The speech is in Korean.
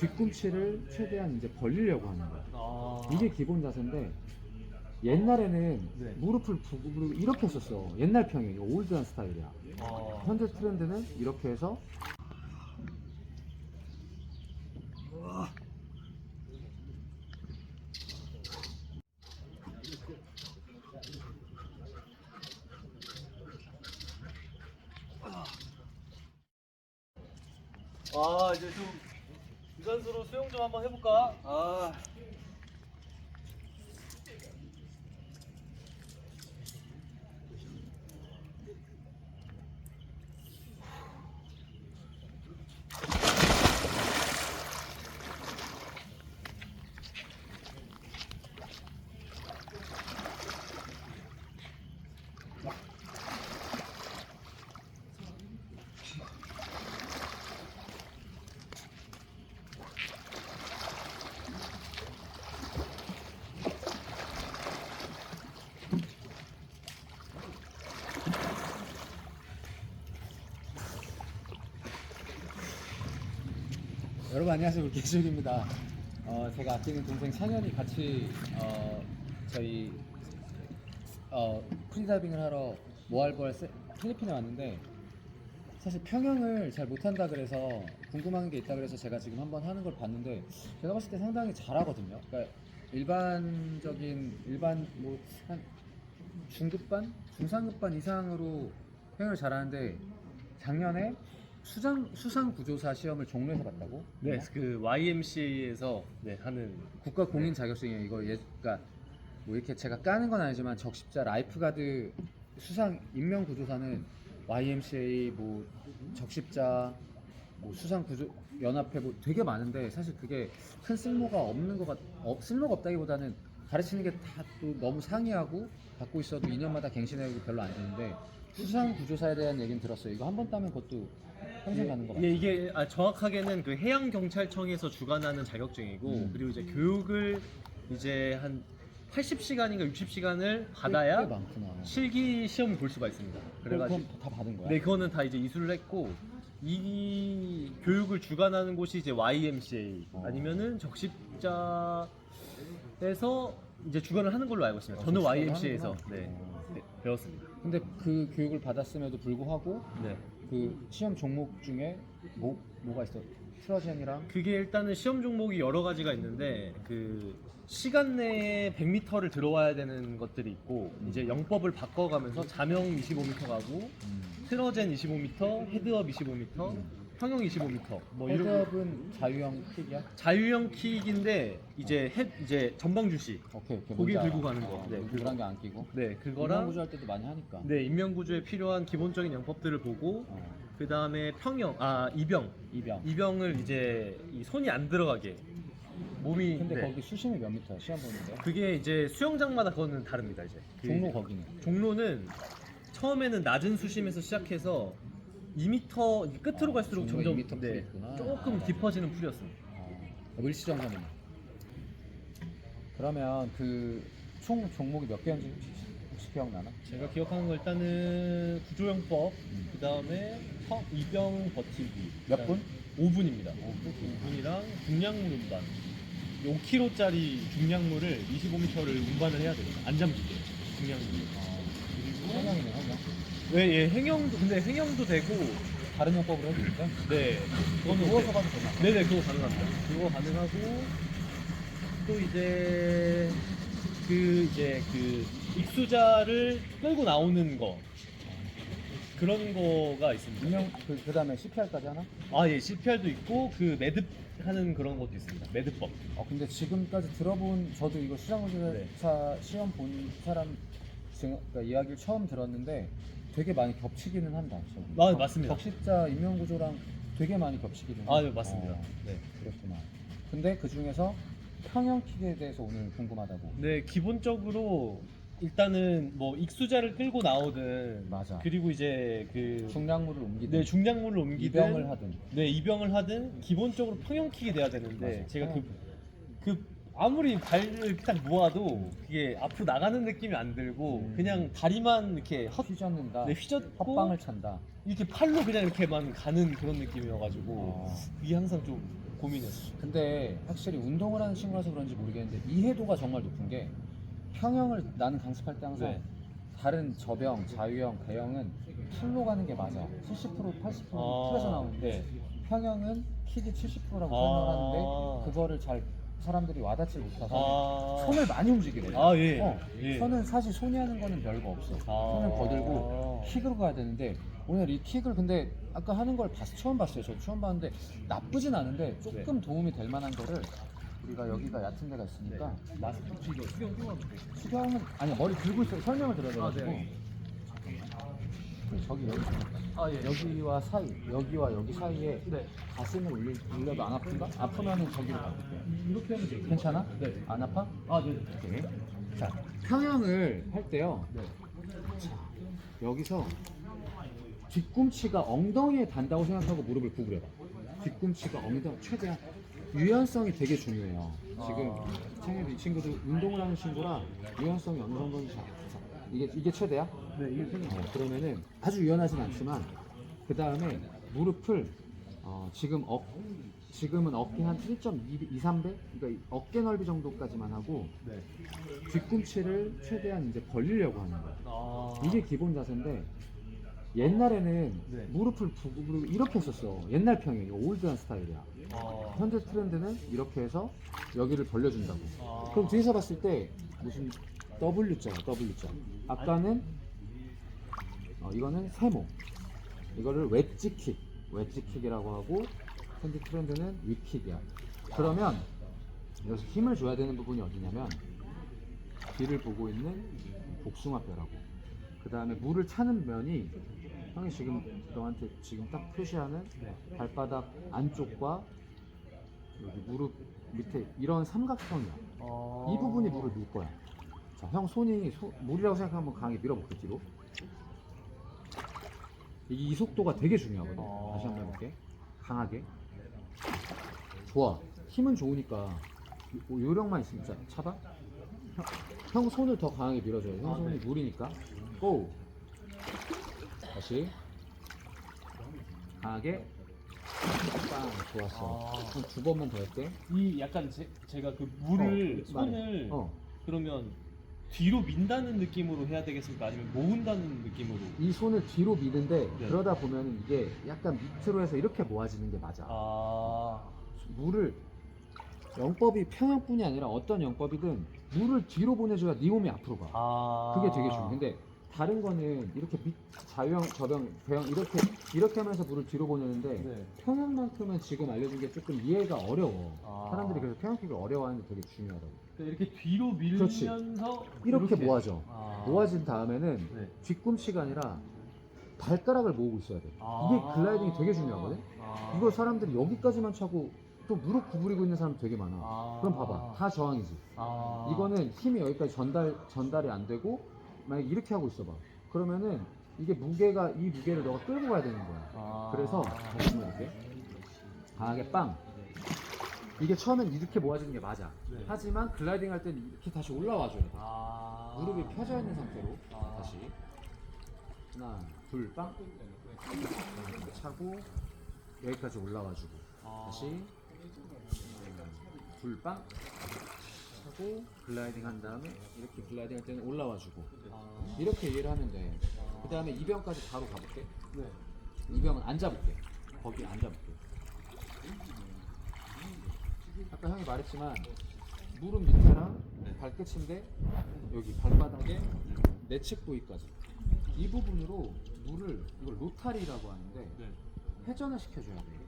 뒤꿈치를 최대한 이제 벌리려고 하는 거야. 아. 이게 기본 자세인데 옛날에는 네. 무릎을 부부로 이렇게 했었어. 옛날 평이 이거 올드한 스타일이야. 아. 현재 트렌드는 이렇게 해서 아 이제 좀 유산소로 수영 좀 한번 해볼까? 아. 여러분 안녕하세요 개수입니다. 어, 제가 아끼는 동생 찬현이 같이 어, 저희 어, 프리다이빙을 하러 모알보알 세- 필리핀에 왔는데 사실 평형을 잘 못한다 그래서 궁금한 게 있다 그래서 제가 지금 한번 하는 걸 봤는데 제가 봤을 때 상당히 잘하거든요. 그러니까 일반적인 일반 뭐 한 중급반, 중상급반 이상으로 평형을 잘하는데 작년에 수상 수상 구조사 시험을 종로에서 봤다고? 네, 그 YMCA에서 네, 하는 국가 공인 자격증이에요. 이거 예, 그러니까 뭐 이렇게 제가 까는 건 아니지만 적십자 라이프가드 수상 인명 구조사는 YMCA 뭐 적십자 뭐 수상 구조 연합회 뭐 되게 많은데 사실 그게 큰 쓸모가 없는 것 같, 어, 쓸모가 없다기보다는 가르치는 게 다 또 너무 상이하고 받고 있어도 2년마다 갱신하고 별로 안 되는데 수상 구조사에 대한 얘기는 들었어요. 이거 한 번 따면 그것도 평생 가는 거 같아요. 예, 이게 아, 정확하게는 그 해양 경찰청에서 주관하는 자격증이고 음. 그리고 이제 교육을 이제 한 80시간인가 60시간을 꽤 받아야 많구나. 실기 시험을 볼 수가 있습니다. 그래가지고 그럼 다 받은 거야? 네, 그거는 다 이제 이수를 했고 이 교육을 주관하는 곳이 이제 YMCA 어. 아니면은 적십자에서 이제 주관을 하는 걸로 알고 있습니다. 어, 저는 YMCA에서 하는구나. 네, 어. 네, 배웠습니다. 근데 그 교육을 받았음에도 불구하고 네. 그 시험 종목 중에 뭐 뭐가 있어? 트러젠이랑? 그게 일단은 시험 종목이 여러 가지가 있는데 그 시간 내에 100m를 들어와야 되는 것들이 있고 이제 영법을 바꿔가면서 자명 25m 가고 트러젠 25m, 헤드업 25m, 평영 25m 뭐 이런 헤드업은 자유형 킥이야? 자유형 킥인데 이제 헤 이제 전방 주시 오케이 오케이 고개 뭔지 들고. 가는 거. 어, 네, 네, 그거. 그런 게 안 끼고 네 그거랑 구조 할 때도 많이 하니까 네 인명 구조에 필요한 기본적인 영법들을 보고 어, 그 다음에 평영 아 이병 이병 이병을 이제 이 손이 안 들어가게 몸이 근데 네. 거기 수심이 몇 미터야 시험 보는데? 그게 이제 수영장마다 그거는 다릅니다 이제 그 종로 거기는 종로는 처음에는 낮은 수심에서 시작해서 2m 끝으로 아, 갈수록 점점 2m 풀이 네, 있구나. 조금 깊어지는 풀이었습니다. 어, 물시정점이네 그러면 그 총 종목이 몇 개인지 혹시, 혹시 기억나나? 제가 기억하는 거 일단은 구조영법, 음. 그 다음에 이병 버티기. 몇 분? 5분입니다. 5분이랑 중량물 운반. 5kg짜리 중량물을 25m를 운반을 해야 됩니다. 안 잠기게 중량물이. 그리고 네, 예, 행영도 근데 행영도 되고 다른 용법으로 해도 될까? 네, 그거는 누워서 이제- 가도 되나? 네네 그거 가능합니다. 그거 가능하고 또 이제 그 이제 그 익수자를 끌고 나오는 거 그런 거가 있습니다. 분명 그, 그 다음에 CPR까지 하나? 아 예, CPR도 있고 그 매듭 하는 그런 것도 있습니다. 매듭법. 어 근데 지금까지 들어본 저도 이거 수상훈련사 시험 본 사람 지금 그러니까 이야기를 처음 들었는데 되게 많이 겹치기는 한다. 저는. 아, 적- 맞습니다. 적십자 인명 구조랑 되게 많이 겹치기는. 아, 해. 네, 맞습니다. 어, 네. 그렇구나. 근데 그 중에서 평형킥에 대해서 오늘 궁금하다고. 네, 기본적으로 일단은 뭐 익수자를 끌고 나오든 맞아. 그리고 이제 그 중량물을 옮기든 네, 중량물을 옮기든 이병을 하든. 네 이병을 하든 기본적으로 평형킥이 돼야 되는데 맞아, 제가 그, 평형킥. 그 아무리 발을 딱 모아도 그게 앞으로 나가는 느낌이 안 들고 음. 그냥 다리만 이렇게 헛 휘젓는다. 네, 휘젓고 헛방을 찬다. 이렇게 팔로 그냥 이렇게만 가는 그런 느낌이어가지고 어. 그게 항상 좀 고민했어. 근데 확실히 운동을 하는 친구라서 그런지 모르겠는데 이해도가 정말 높은 게 평형을 나는 강습할 때 항상 네. 다른 저병, 자유형, 대형은 풀로 가는 게 맞아. 70% 80% 아, 풀에서 나오는데 네. 평형은 킥이 70%라고 아. 설명을 하는데 그거를 잘 사람들이 와닿지 못해서 아. 손을 많이 움직이래. 아, 예. 어, 예. 손은 사실 손이 하는 거는 별거 없어. 손을 거들고 킥으로 가야 되는데 오늘 이 킥을 근데 아까 하는 걸 봤, 처음 봤어요. 저 처음 봤는데 나쁘진 않은데 조금 도움이 될 만한 거를 우리가 여기가 얕은 데가 있으니까 마스크 이거 수경 끼고 하면 돼. 수경은 아니 머리 들고 있어 설명을 드려야 아, 돼가지고 네. 그 저기 여기 아, 예. 여기와 사이 여기와 여기 사이에 네. 가슴을 올리, 올려도 안 아픈가? 아프면은 저기로 가볼게요. 이렇게 하면 되겠 괜찮아? 네. 안 아파? 아, 네. 오케이. 자 평형을 할 때요. 네. 여기서 뒤꿈치가 엉덩이에 닿는다고 생각하고 무릎을 구부려봐. 뒤꿈치가 엉덩이 최대한 유연성이 되게 중요해요. 지금 아. 창현 이 친구도 운동을 하는 친구라 유연성이 어느 정도인지 잘. 이게 이게 최대야? 네, 이게 생 어, 그러면은 아주 유연하진 않지만 그 다음에 무릎을 어, 지금 어, 지금은 어깨 한 1.2, 3배? 그러니까 이 어깨 넓이 정도까지만 하고 네. 뒤꿈치를 최대한 이제 벌리려고 하는 거야. 아. 이게 기본 자세인데 옛날에는 네. 무릎을 부부로 이렇게 했었어. 옛날 평이 올드한 스타일이야. 아. 현재 트렌드는 이렇게 해서 여기를 벌려준다고. 아. 그럼 뒤에서 봤을 때 무슨 W자야 W자. 아까는 어, 이거는 세모. 이거를 웨지킥, 웨지킥이라고 하고 현재 트렌드는 위킥이야. 그러면 여기서 힘을 줘야 되는 부분이 어디냐면 뒤를 보고 있는 복숭아뼈라고. 그 다음에 물을 차는 면이 형이 지금 너한테 지금 딱 표시하는 네. 발바닥 안쪽과 여기 무릎 밑에 이런 삼각형이야. 아. 이 부분이 물을 밀 거야. 자, 형 손이 소- 물이라고 생각하면 강하게 밀어볼게 뒤로. 이게 이 속도가 되게 중요하거든. 아. 다시 한 번 해볼게. 강하게. 좋아. 힘은 좋으니까 요- 요령만 있으면 자, 차봐. 형, 형 손을 더 강하게 밀어줘야 돼. 형 아, 손이 네. 물이니까. 고. 다시. 강하게. 빵. 좋았어. 아. 한 두 번만 더 할게. 이 약간 제, 제가 그 물을 어, 손을 말해. 어. 그러면 뒤로 민다는 느낌으로 해야 되겠습니까? 아니면 모은다는 느낌으로? 이 손을 뒤로 미는데 네. 그러다 보면 이게 약간 밑으로 해서 이렇게 모아지는 게 맞아. 아. 물을 영법이 평형뿐이 아니라 어떤 영법이든 물을 뒤로 보내줘야 네 몸이 앞으로 가. 아. 그게 되게 중요해. 근데 다른 거는 이렇게 밑, 자유형, 저병, 배형 이렇게 이렇게 하면서 물을 뒤로 보내는데 네. 평형만큼은 지금 알려준 게 조금 이해가 어려워. 아. 사람들이 그래서 평형킥을 어려워하는 게 되게 중요하다고. 이렇게 뒤로 그렇지. 밀면서 이렇게 모아져. 아. 모아진 다음에는 네. 뒤꿈치가 아니라 발가락을 모으고 있어야 돼. 아. 이게 글라이딩이 되게 중요하거든. 아. 이거 사람들이 여기까지만 차고 또 무릎 구부리고 있는 사람 되게 많아. 아. 그럼 봐봐, 다 저항이지. 아. 이거는 힘이 여기까지 전달 전달이 안 되고 만약 에 이렇게 하고 있어봐. 그러면은 이게 무게가 이 무게를 너가 끌고 가야 되는 거야. 아. 그래서 다시 한번 이렇게 강하게 빵. 이게 처음엔 이렇게 모아지는 게 맞아. 네. 하지만 글라이딩 할 때는 이렇게 다시 올라와 줘야 돼. 아. 무릎이 펴져 있는 상태로 아. 다시 하나 둘 빵. 차고 여기까지 올라와 주고 아. 다시 음, 둘 빵. 차고 글라이딩 한 다음에 이렇게 글라이딩 할 때는 올라와 주고 아. 이렇게 이해를 하면 돼. 그 다음에 이병까지 바로 가볼게. 네. 이병은 앉아볼게. 거기 앉아볼게. 아까 형이 말했지만 무릎 밑에랑 발끝인데 여기 발바닥에 내측 부위까지 이 부분으로 물을 이걸 로타리라고 하는데 네. 회전을 시켜줘야 돼.